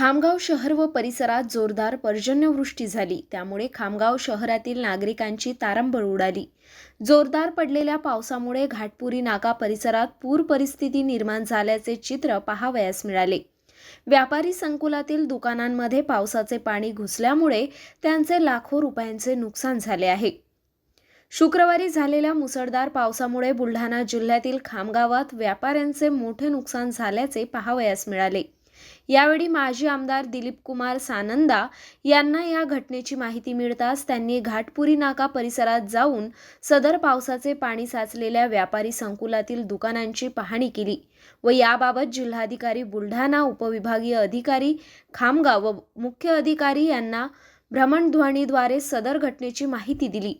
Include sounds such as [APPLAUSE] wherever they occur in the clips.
खामगाव शहर व परिसरात जोरदार पर्जन्यवृष्टी झाली. त्यामुळे खामगाव शहरातील नागरिकांची तारंबळ उडाली. जोरदार पडलेल्या पावसामुळे घाटपुरी नाका परिसरात पूर परिस्थिती निर्माण झाल्याचे चित्र पाहावयास मिळाले. व्यापारी संकुलातील दुकानांमध्ये पावसाचे पाणी घुसल्यामुळे त्यांचे लाखो रुपयांचे नुकसान झाले आहे. शुक्रवारी झालेल्या मुसळधार पावसामुळे बुलढाणा जिल्ह्यातील खामगावात व्यापाऱ्यांचे मोठे नुकसान झाल्याचे पाहावयास मिळाले. यावेळी माजी आमदार दिलीप कुमार सानंदा यांना या घटनेची माहिती मिळताच त्यांनी घाटपुरी नाका परिसरात जाऊन सदर पावसाचे पाणी साचलेल्या व्यापारी संकुलातील दुकानांची पाहणी केली व याबाबत जिल्हाधिकारी बुलढाणा उपविभागीय अधिकारी खामगाव व मुख्य अधिकारी यांना भ्रमणध्वनीद्वारे सदर घटनेची माहिती दिली.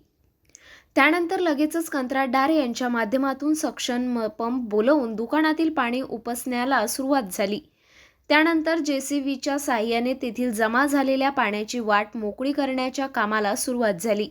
त्यानंतर लगेचच कंत्राटदार यांच्या माध्यमातून सक्षम म- पंप बोलवून दुकानातील पाणी उपसण्याला सुरुवात झाली. त्यानंतर जेसीबीच्या साह्याने तेथील जमा झालेल्या पाण्याची वाट मोकळी करण्याच्या कामाला सुरुवात झाली.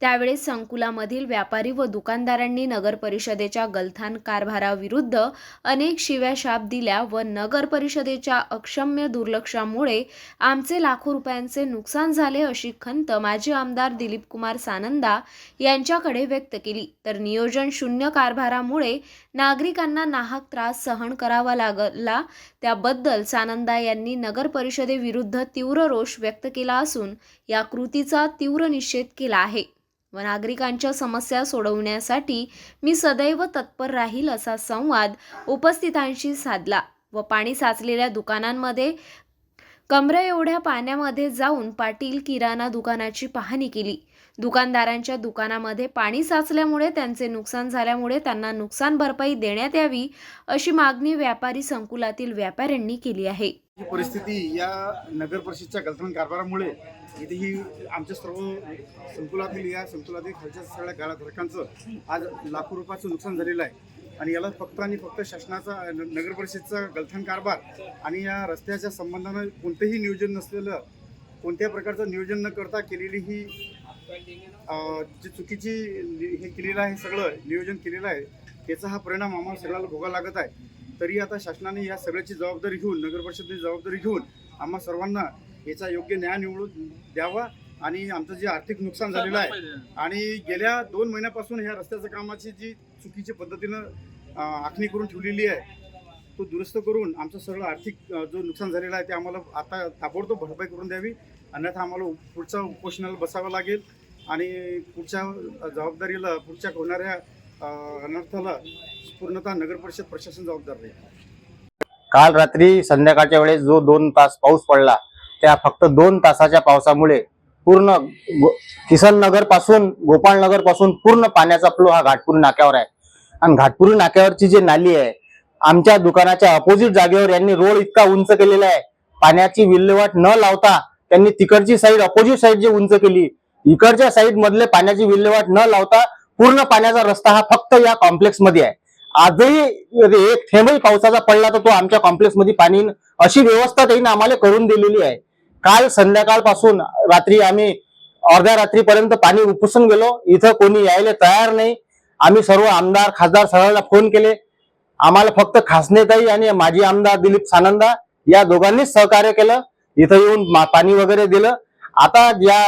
त्यावेळेस संकुलामधील व्यापारी व दुकानदारांनी नगर परिषदेच्या गलथान कारभाराविरुद्ध अनेक शिव्या शाप दिल्या व नगर परिषदेच्या अक्षम्य दुर्लक्षामुळे आमचे लाखो रुपयांचे नुकसान झाले अशी खंत माजी आमदार दिलीपकुमार सानंदा यांच्याकडे व्यक्त केली. तर नियोजन शून्य कारभारामुळे नागरिकांना नाहक त्रास सहन करावा लागला त्याबद्दल सानंदा यांनी नगर परिषदेविरुद्ध तीव्र रोष व्यक्त केला असून या कृतीचा तीव्र निषेध केला आहे. व नागरिकांच्या समस्या सोडवण्यासाठी मी सदैव तत्पर राहील असा संवाद उपस्थितांशी साधला व पाणी साचलेल्या दुकानांमध्ये कमरे एवढ्या पाण्यामध्ये जाऊन पाटील किराणा दुकानाची पाहणी केली. दुकानदारांच्या दुकानामध्ये पाणी साचल्यामुळे त्यांचे नुकसान झाल्यामुळे त्यांना नुकसान भरपाई देण्यात यावी अशी मागणी व्यापारी संकुलातील व्यापाऱ्यांनी केली आहे. ही परिस्थिती या नगर परिषदच्या गलथान कारभारामुळे इथे ही आमच्या सर्व संकुलातील या संकुलातील खालच्या सगळ्या गाळाधारकांचं आज लाखो रुपयाचं नुकसान झालेलं आहे. आणि याला फक्त आणि फक्त शासनाचा न- नगर परिषदचा गलथान कारभार आणि या रस्त्याच्या संबंधानं कोणतंही नियोजन नसलेलं कोणत्या प्रकारचं नियोजन न करता केलेली ही जी चुकीची हे केलेलं आहे सगळं नियोजन केलेलं आहे त्याचा हा परिणाम आम्हाला सगळ्याला भोगावा लागत आहे. तरी आता शासनाने या सगळ्याची जबाबदारी घेऊन नगर परिषदेची जबाबदारी घेऊन आम्हा सर्वांना याचा योग्य न्याय निवडून द्यावा आणि आमचं जे आर्थिक नुकसान झालेलं आहे. आणि गेल्या दोन महिन्यापासून ह्या रस्त्याच्या कामाची जी चुकीच्या पद्धतीनं आखणी करून ठेवलेली आहे तो दुरुस्त करून आमचं सगळं आर्थिक जो नुकसान झालेलं आहे ते आम्हाला आता ताबडतोब भरपाई करून द्यावी. अन्यथा आम्हाला पुढच्या उपोषणाला बसावं लागेल. आणि पुढच्या जबाबदारीला पुढच्या होणाऱ्या अनर्थाला पूर्णतः नगर परिषद प्रशासन जबाबदार राहील. काल रात्री संध्याकाळच्या वेळेस जो दोन तास पाऊस पडला त्या फक्त दोन तासाच्या पावसामुळे पूर्ण किसन नगरपासून गोपाळ नगरपासून पूर्ण पाण्याचा फ्लो हा घाटपुरी नाक्यावर आहे. आणि घाटपुरी नाक्यावरची जी नाली आहे आमच्या दुकानाच्या अपोजिट जागेवर यांनी रोड इतका उंच केलेला आहे. पाण्याची विल्हेवाट न लावता त्यांनी तिकडची साईड अपोजिट साईड जी उंच केली इकडच्या साईड मधले पाण्याची विल्हेवाट न लावता पूर्ण पाण्याचा रस्ता हा फक्त या कॉम्प्लेक्समध्ये आहे. आजही एक थेंबही पावसाचा पडला तर तो आमच्या कॉम्प्लेक्समध्ये पाणी अशी व्यवस्था त्यांनी आम्हाला करून दिलेली आहे. काल संध्याकाळपासून रात्री आम्ही अर्ध्या रात्रीपर्यंत पाणी उपसून गेलो. इथं कोणी यायला तयार नाही. आम्ही सर्व आमदार खासदार सगळ्यांना फोन केले. आम्हाला फक्त खासनेताई आणि माजी आमदार दिलीप सानंदा या दोघांनीच सहकार्य केलं. इथं येऊन पाणी वगैरे दिलं. आता या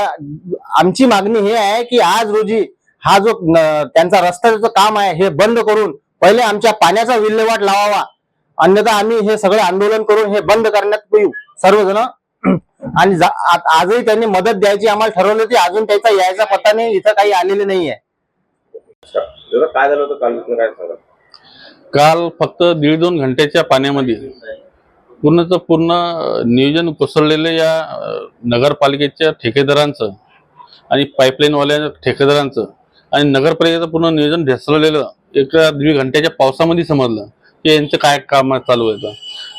आमची मागणी हे आहे की आज रोजी हा जो त्यांचा रस्त्याचं काम आहे हे बंद करून पहिले आमच्या पाण्याचा विल्हेवाट लावावा. अन्यथा आम्ही हे सगळे आंदोलन करून हे बंद करण्यात येऊ सर्वजण. [CLEARS THROAT] आणि आजही त्यांनी मदत द्यायची आम्हाला ठरवलं होती अजून त्याचा यायचा पत्ता नाही इथं काही आलेले नाहीये दादा काय झालं होतं? काल फक्त दीड दोन घंट्याच्या पाण्यामध्ये पूर्णचं पूर्ण नियोजन कोसळलेलं या नगरपालिकेच्या ठेकेदारांचं आणि पाईपलाईनवाल्या ठेकेदारांचं आणि नगरपालिकेचं पूर्ण नियोजन ढेसळलेलं. एका दीड घंट्याच्या पावसामध्ये समजलं की यांचं काय काम चालू आहे.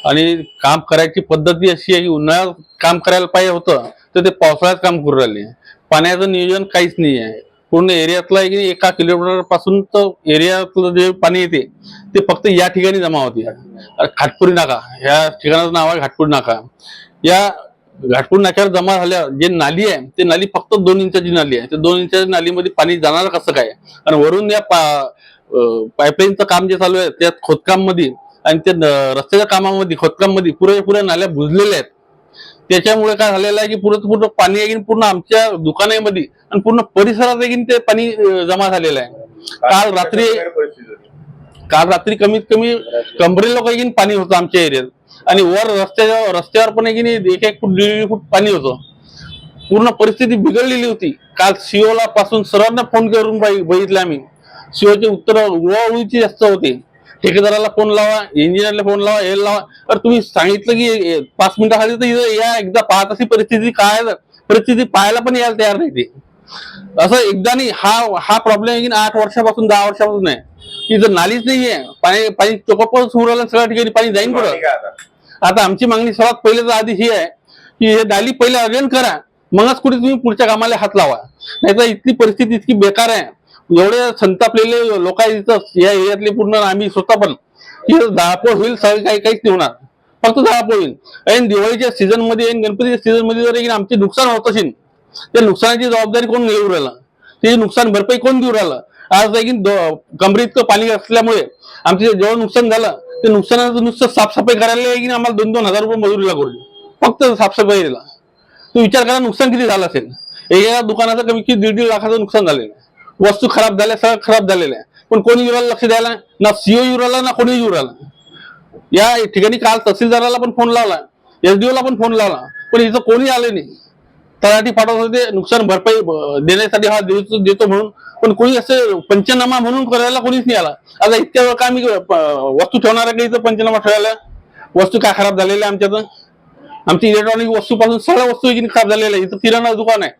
आणि काम करायची पद्धती अशी आहे की उन्हाळ्यात काम करायला पाहिजे होतं तर ते पावसाळ्यात काम करू राहिले. पाण्याचं नियोजन काहीच नाही आहे. पूर्ण एरियातला एक एका किलोमीटरपासून तर एरियातलं जे पाणी येते ते फक्त या ठिकाणी जमा होते. घाटपुरी नाका. ह्या ठिकाणाचं नाव आहे घाटपुरी नाका. या घाटपूर नाक्यावर जमा झाल्या जे नाली आहे ते नाली फक्त दोन इंचाची नाली आहे. ते दोन इंचाच्या नालीमध्ये पाणी जाणार कसं काय? आणि वरून या पा पाईपलाईनचं काम जे चालू आहे त्या खोदकाममध्ये आणि त्या रस्त्याच्या कामामध्ये खोदकाममध्ये पुरे पुऱ्या नाल्या बुजलेल्या आहेत. त्याच्यामुळे काय झालेलं आहे की पूर्ण पूर्ण पाणी आहे की पूर्ण आमच्या दुकानामध्ये आणि पूर्ण परिसरात की ते पाणी जमा झालेलं आहे. काल रात्री. काल रात्री कमीत कमी कमरे लोक की पाणी होतं आमच्या एरियात. आणि वर रस्त्याच्या रस्त्यावर पण नाही एक एक फूट दीड फूट पाणी होतं. पूर्ण परिस्थिती बिघडलेली होती. काल सीओला पासून सर्वांना फोन करून बघितले आम्ही. सीओचे उत्तर उळाउळीची जास्त होते. ठेकेदाराला फोन लावा इंजिनियरला फोन लावा हे लावा. तर तुम्ही सांगितलं की पाच मिनिटाखाली तर इथं या एकदा पाहत अशी परिस्थिती काय परिस्थिती पाहायला पण यायला तयार नाही ते. असं एकदा नाही हा हा प्रॉब्लेम आहे की आठ वर्षापासून दहा वर्षापासून आहे. इथं नालीच नाहीये. पाणी पाणी चोकपच सुरू राहिलं सगळ्या ठिकाणी पाणी जाईन आता? आता आमची मागणी सर्वात पहिले तर आधी ही आहे की हे नाली पहिले अर्जंट करा. मगच कुठे तुम्ही पुढच्या कामाला हात लावा. नाही तर इथली परिस्थिती इतकी बेकार आहे. एवढे संतापलेले लोक या एरियातले पूर्ण आम्ही स्वतः पण. की दहापोळ होईल सगळं काही काहीच नाही होणार. फक्त दहापोळ होईल. आणि दिवाळीच्या सीझनमध्ये गणपतीच्या सीझनमध्ये जर आमचे नुकसान होत असेल त्या नुकसानाची जबाबदारी कोण घेऊ राहिला? ते नुकसान भरपाई कोण देऊ राहिलं? आज आहे इतकं पाणी असल्यामुळे आमचे जेवढं नुकसान झालं ते नुकसानाचं नुसतं साफसफाई करायला की आम्हाला दोन दोन हजार रुपये मजुरीला करू फक्त साफसफाईला तू विचार करा नुकसान किती झालं असेल? एका दुकानाचं कमी किती दीड दीड लाखाचं नुकसान झालेलं. वस्तू खराब झाल्या सगळं खराब झालेल्या आहे. पण कोणी युराला लक्ष द्यायला ना सीओ युराला ना कोणी युराला या ठिकाणी काल तहसीलदाराला पण फोन लावला. एसडीओला पण फोन लावला. पण इथं कोणी आले नाही. तलाठी पाठवत होते नुकसान भरपाई देण्यासाठी हा देतो देतो म्हणून. पण कोणी असं पंचनामा म्हणून करायला कोणीच नाही आला. आता इतक्या वेळ का आम्ही वस्तू ठेवणार आहे का इथं पंचनामा ठेवायला? वस्तू काय खराब झालेल्या आमच्या आमच्यात? आमची इलेक्ट्रॉनिक वस्तू पासून सगळ्या वस्तू इकडे खराब झालेल्या इथं किराणा दुकान आहे.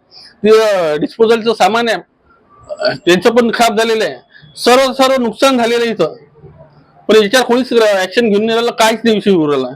तिथं डिस्पोजलचं सामान आहे. त्यांचं पण खराब झालेलं आहे. सर्व सर्व नुकसान झालेलं आहे इथं. पण याच्यावर कोणीच ऍक्शन घेऊन नाही राहिलं काहीच नाही विषय उरला